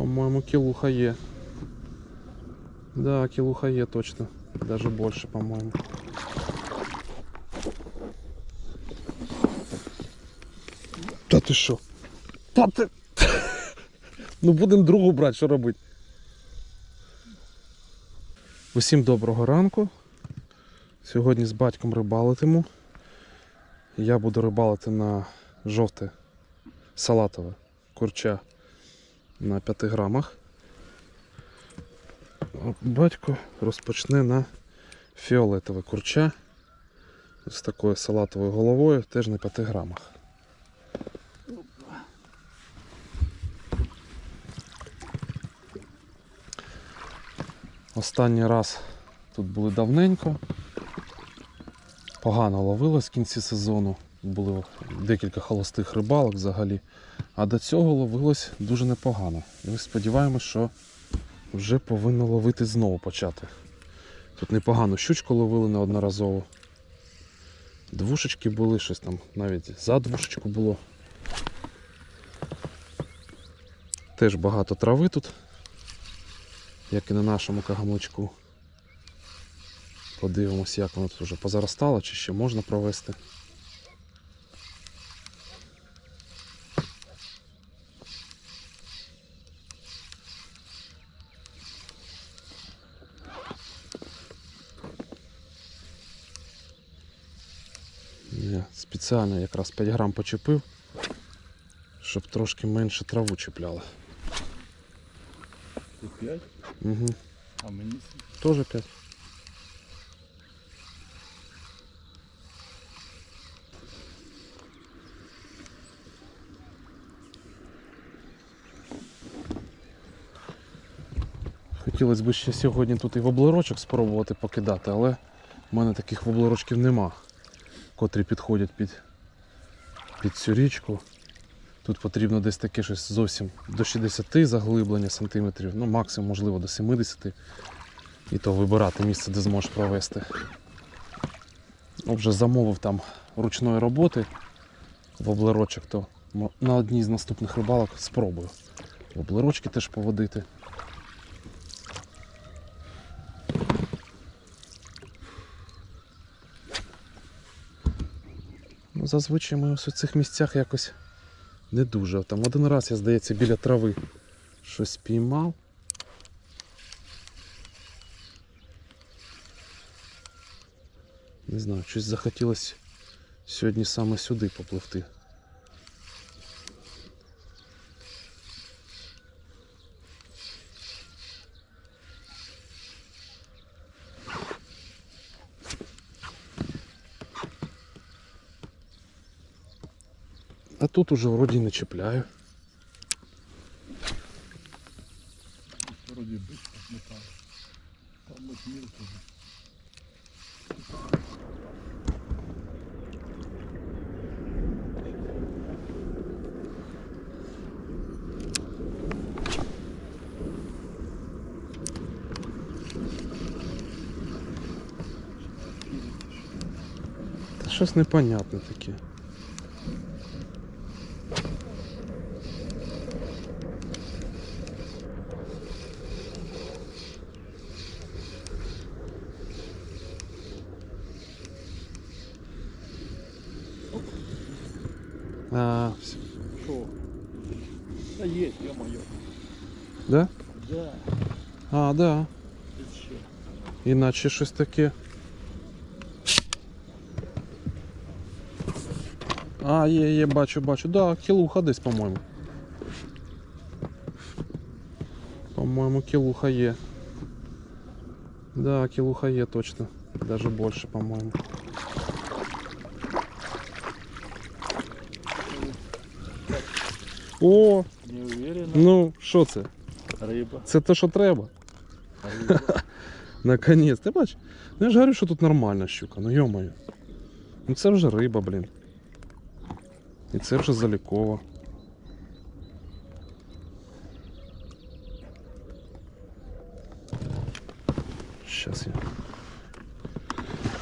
По-моему, килуха Е. Да, килуха Е точно. Даже больше, по-моему. Та ти що? Та ти. Ну будемо другу брати, що робити. Усім доброго ранку. Сьогодні з батьком рибалитиму. Я буду рибалити на жовте салатове курча на 5 грамах. Батько розпочне на фіолетове курча з такою салатовою головою, теж на 5 грамах. Останній раз тут були давненько. Погано ловилось в кінці сезону. Було декілька холостих рибалок взагалі. А до цього ловилось дуже непогано. І ми сподіваємось, що вже повинно ловити знову почати. Тут непогано щучку ловили неодноразово. Двушечки були, щось там навіть за двушечку було. Теж багато трави тут, як і на нашому кагамличку. Подивимось, як воно тут вже позаростало, чи ще можна провести. Я спеціально якраз 5 грам почепив, щоб трошки менше траву чіпляло. Ти 5, Угу. а мені Тоже 5. Хотілося б ще сьогодні тут і воблерочок спробувати покидати, але в мене таких воблерочків нема, котрі підходять під, під цю річку. Тут потрібно десь таке щось зовсім до 60 заглиблення сантиметрів, ну максимум можливо до 70 і то вибирати місце, де зможеш провести. Ну, Вже замовив там ручної роботи воблерочок, то на одній з наступних рибалок спробую. Воблерочки теж поводити. Зазвичай ми ось у цих місцях якось не дуже. Там один раз, я здається, біля трави щось піймав. Не знаю, щось захотілося сьогодні саме сюди попливти. тут уже вроді не чіпляю. вроді бить метал. Там ось мілко. Та щось непонятне таке. А, всё. Що? Та є, йо-моє. да? Да, А, да. ти що? Іначе щось таке. А, є, є, бачу, бачу. Да, кілуха десь, по-моєму. По-моєму, кілуха є. Да, кілуха є точно. Даже більше, по-моєму. О, Не уверена. ну що це? Риба. Це те, що треба. Риба. Наконець, ти бачиш? Ну я ж говорю, що тут нормальна щука, ну йомаю. Ну це вже риба, блін. І це вже залікова. Щас я.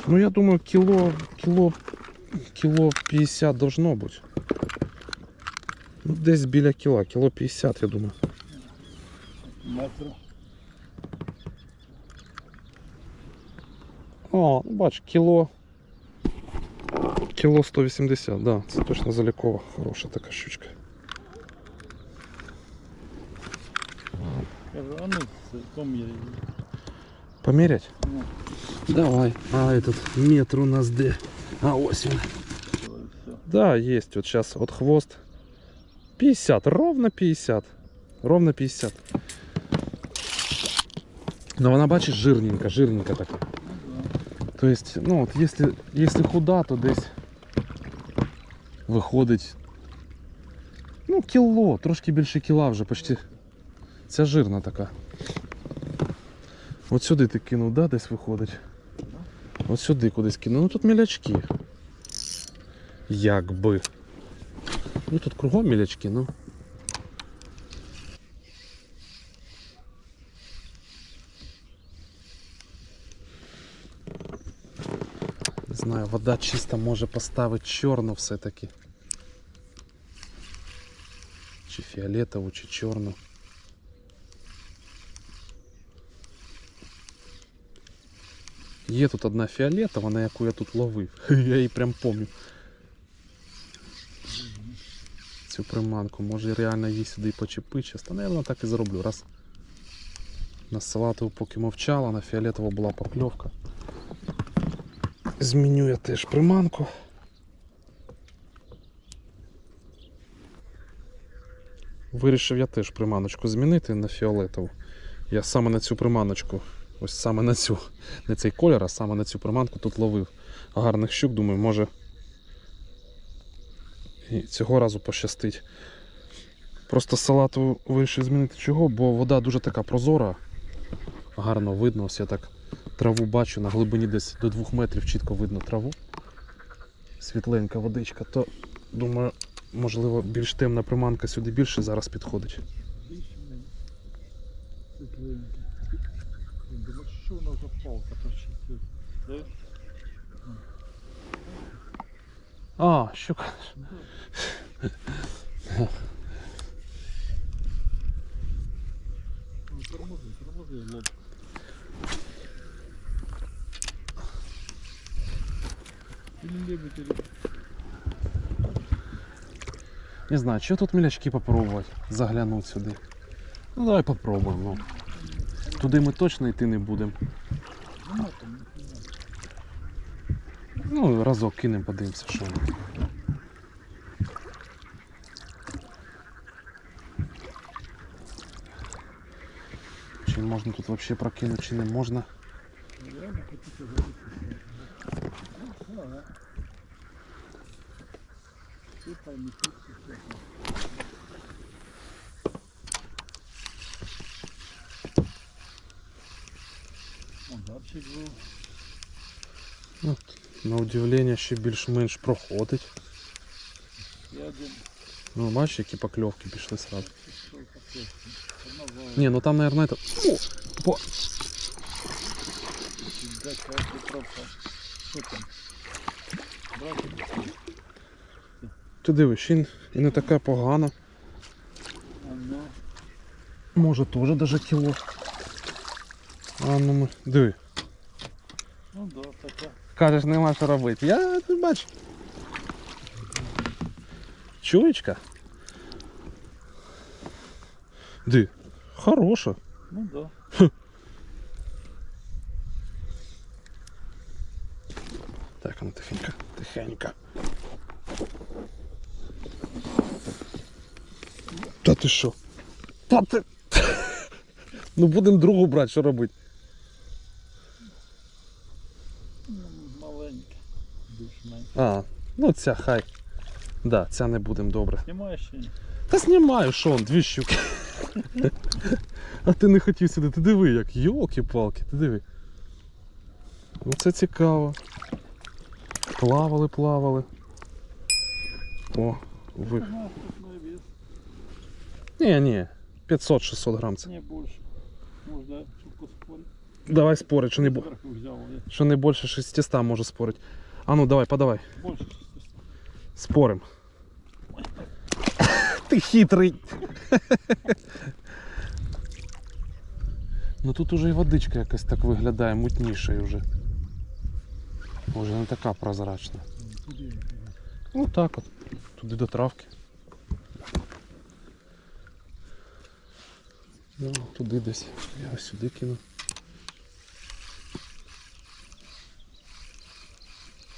Ну я думаю, кіло, кіло, кіло 50 должно бути. Ну, десь біля кіла, кіло 50, я думаю. Метр. О, ну бач, кіло. Кіло 180, да, це точно залікова, хороша така щучка. Кажу, а ну, це поміряй. Помірять? Ну, Давай. А этот метр у нас де? А ось він. все, і все. Да, есть. Вот сейчас вот хвост. 50, ровно 50. Ровно 50. Но вона, бачиш, жирненька, жирненька така. То есть, ну от, если, если худа, то десь виходить. Ну, кіло, трошки більше кіла вже почти. Ця жирна така. От сюди ти кинув, да, десь виходить. От сюди кудись кинув. Ну тут мілячки. Якби. Ну тут кругом мілячки, ну. Не знаю, вода чиста може поставити чорну все-таки. Чи фіолетову, чи чорну. Є тут одна фіолетова, на яку я тут ловив. Я її прям пам'ятаю. Цю приманку, може реально її сюди почепити. Щас, Та, наверное, так і зроблю. Раз на салатову поки мовчала, на фіолетову була покльовка. Зміню я теж приманку. Вирішив я теж приманочку змінити на фіолетову. Я саме на цю приманочку, ось саме на цю, не цей колір, а саме на цю приманку тут ловив гарних щук. Думаю, може і цього разу пощастить. Просто салату вирішив змінити чого, бо вода дуже така прозора, гарно видно. Ось я так траву бачу на глибині десь до 2 метрів чітко видно траву. Світленька водичка, то думаю, можливо, більш темна приманка сюди більше зараз підходить. Що воно за палка торчить? А, лебедь, или... Не знаю, що тут мілячки попробувати, заглянути сюди. Ну давай попробуємо. Туди ми точно йти не будемо. Ну, разок кинемо, подивимося, що. Чи можна тут взагалі прокинути, чи не можна. Реально хотите забыть. Ну, ага. Ты пойми, тут всё. Ударчик был. Ну, на удивлення ще більш-менш проходить. Я один Ну, бачиш, які покльовки пішли сразу. пішов капець. Одного Ні, ну там, наверное, это... О, по... де кажуть, пропав. Що там? Бачите? Ти дивиш, і, і не така погана. Ага. Може теж даже кіло. А ну ми. Диви. Ну да, така. Кажеш, нема що робити. Я ти бач. Чуєчка? Ди. Хороша. Ну да. Так, ну тихенько, тихенько. Та ти що? Та ти. Ну будемо другу брати, що робити? Ну, маленька. Більш-менш. А, ну ця хай. Да, ця не будемо добре. Знімаєш ще ні? Та знімаю, що он, дві щуки. А ти не хотів сюди, ти диви як, йолки-палки, ти диви. Ну це цікаво. Плавали, плавали. О, ви. Ні, ні, 500-600 грам це. Не больше. Можно шутку спорить. Давай спорить, що не, бо- що не більше 600 може спорити. А ну давай, подавай. Больше 600. Спорим. Ти хитрий. Ну тут уже і водичка якась так виглядає мутнішою вже. Може не така прозрачна. Туди я кажу. Ну так от. Туди до травки. Ну, туди десь. Я ось сюди кину.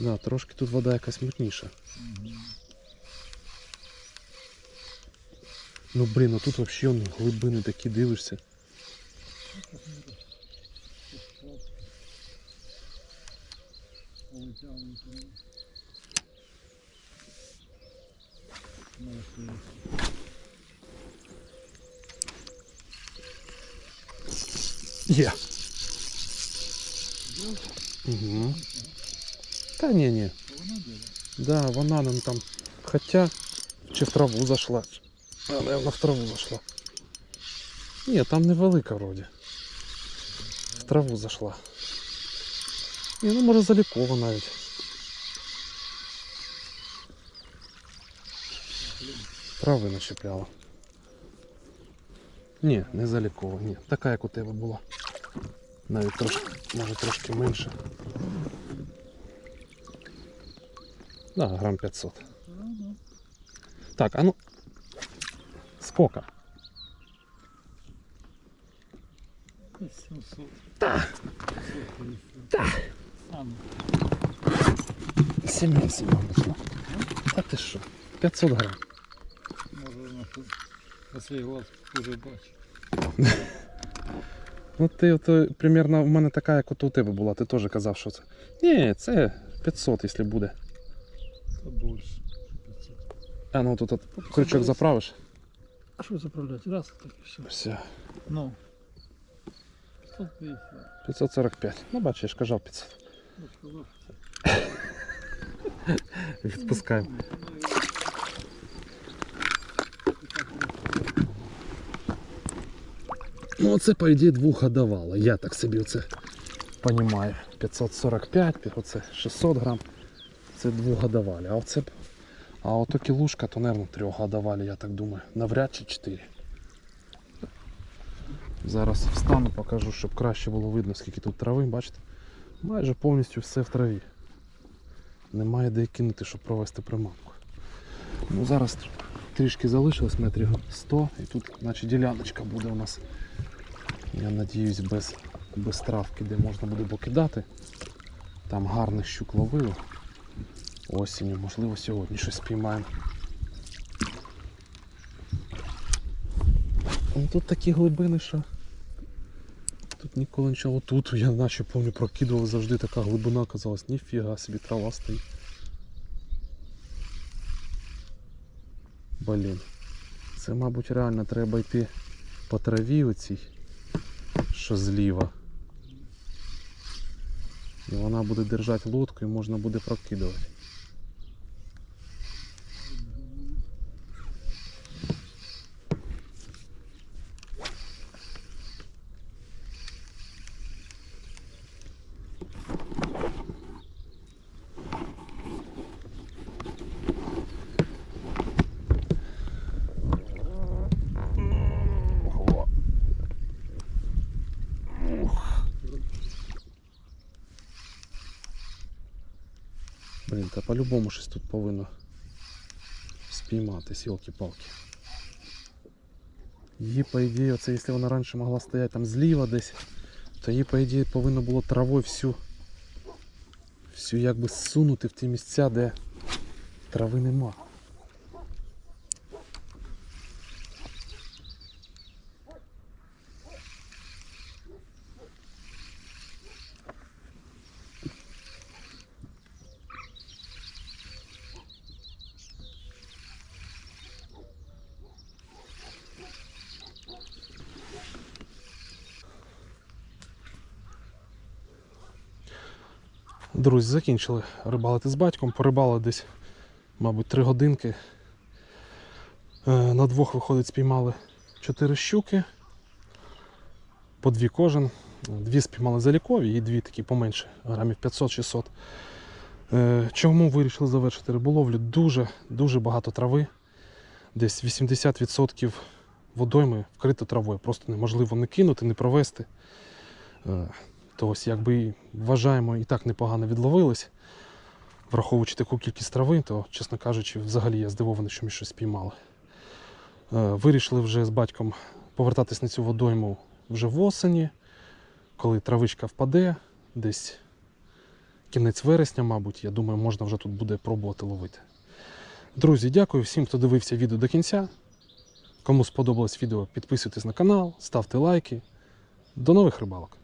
Да, трошки тут вода якась мутніша. Ну блін, ну тут взагалі он, глибини такі дивишся. Молодці. Є. Угу. Та ні, ні. Вона. Да, вона нам там. Хоча чи в траву зайшла. А, наверное, в траву зайшла. Ні, там невелика вроді. В траву зайшла. Ні, ну може залікова навіть. Трави начепляла. Ні, не залікова, ні. Така, як у тебе була. Навіть трошки, може трошки менше. Да, грам 500. Ага. Так, а ну. Сколько? Десь 700. Та. 750. Та. А, ну, Сім'я, сім'я. Та ти що? 500 грам. може тут на свій бачить. Ну ти то примерно в мене така, як от у тебе була, ти теж казав, що це. Ні, це 500, якщо буде. Та більше. 500. А ну тут от крючок заправиш. А що заправляти? Раз, так і все. Все. Ну. 150. 545. Ну бачиш, я ж казав 500. Я сказав, Відпускаємо. Ну оце, по ідеї, двохгодовало. Я так собі оце понімаю. 545, оце 600 грам. Це двохгодовалі. А оце а ото кілушка, то, мабуть, трьохгодовалі, я так думаю. Навряд чи 4. Зараз встану, покажу, щоб краще було видно, скільки тут трави, бачите? Майже повністю все в траві. Немає де кинути, щоб провести приманку. Ну зараз трішки залишилось метрів 100 і тут наче діляночка буде у нас. Я надіюсь без, без травки, де можна буде покидати. Там гарних щук ловили. Осінню, можливо, сьогодні щось спіймаємо. Ну, тут такі глибини, що тут ніколи нічого. Тут я наче помню прокидував завжди така глибина казалась, ніфіга собі трава стоїть. Блін. Це, мабуть, реально треба йти по траві оцій, що зліва. І вона буде держати лодку і можна буде прокидувати. По-любому щось тут повинно спійматись, сілки палки Її, по ідеї, оце, якщо вона раніше могла стояти там зліва десь, то її, по ідеї, повинно було травою всю, всю якби сунути в ті місця, де трави нема. Друзі, закінчили рибалити з батьком. Порибали десь, мабуть, три годинки. Е, На двох виходить, спіймали чотири щуки. По дві кожен. Дві спіймали залікові і дві такі поменше, грамів 500-600. Е, Чому вирішили завершити риболовлю? Дуже дуже багато трави. Десь 80% водойми вкрито травою. Просто неможливо не кинути, не провести. То ось якби вважаємо і так непогано відловились. Враховуючи таку кількість трави, то, чесно кажучи, взагалі я здивований, що ми щось спіймали. Е, Вирішили вже з батьком повертатись на цю водойму вже в осені, коли травичка впаде, десь кінець вересня, мабуть, я думаю, можна вже тут буде пробувати ловити. Друзі, дякую всім, хто дивився відео до кінця. Кому сподобалось відео, підписуйтесь на канал, ставте лайки. До нових рибалок!